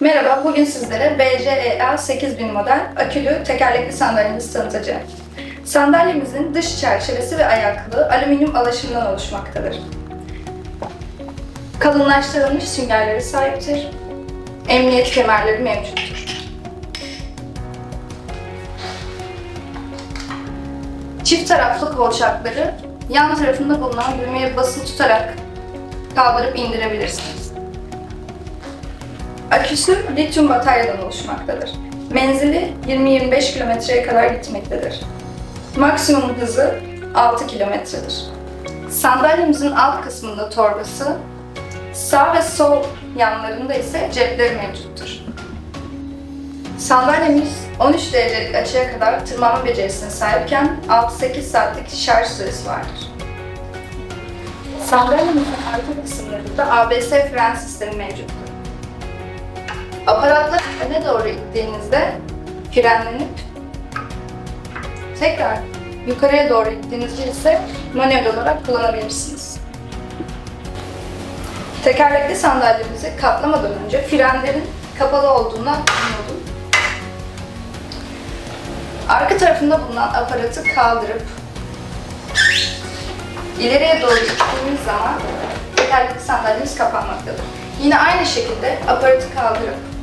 Merhaba, bugün sizlere BCEA 8000 model akülü tekerlekli sandalyemizi tanıtacağım. Sandalyemizin dış çerçevesi ve ayaklığı alüminyum alaşımdan oluşmaktadır. Kalınlaştırılmış süngerleri sahiptir. Emniyet kemerleri mevcuttur. Çift taraflı kolçakları yan tarafında bulunan düğmeye basılı tutarak kaldırıp indirebilirsiniz. Aküsü lityum bataryadan oluşmaktadır. Menzili 20-25 kilometreye kadar gitmektedir. Maksimum hızı 6 kilometredir. Sandalyemizin alt kısmında torbası, sağ ve sol yanlarında ise cepleri mevcuttur. Sandalyemiz 13 derecelik açıya kadar tırmanma becerisine sahipken 6-8 saatlik şarj süresi vardır. Sandalyemizin arka kısımlarında ABS fren sistemi mevcuttur. Aparatları öne doğru ittiğinizde frenlenip tekrar yukarıya doğru ittiğinizde ise manuel olarak kullanabilirsiniz. Tekerlekli sandalyemizi katlamadan önce frenlerin kapalı olduğuna emin olun. Arka tarafında bulunan aparatı kaldırıp ileriye doğru ittiğimiz zaman tekerlekli sandalyemiz kapanmaktadır. Yine aynı şekilde aparatı kaldırıp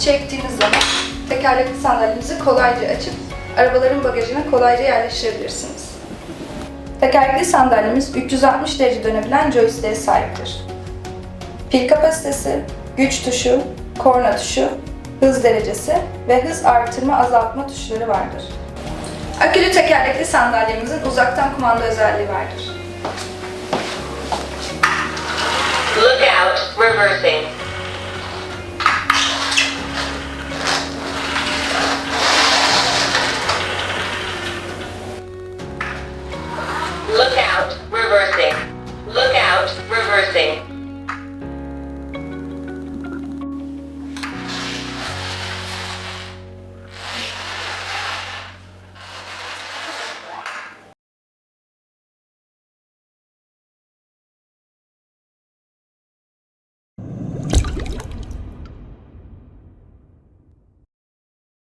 çektiğiniz zaman tekerlekli sandalyemizi kolayca açıp arabaların bagajına kolayca yerleştirebilirsiniz. Tekerlekli sandalyemiz 360 derece dönebilen joystick'e sahiptir. Pil kapasitesi, güç tuşu, korna tuşu, hız derecesi ve hız artırma azaltma tuşları vardır. Akülü tekerlekli sandalyemizin uzaktan kumanda özelliği vardır. Look out, reversing.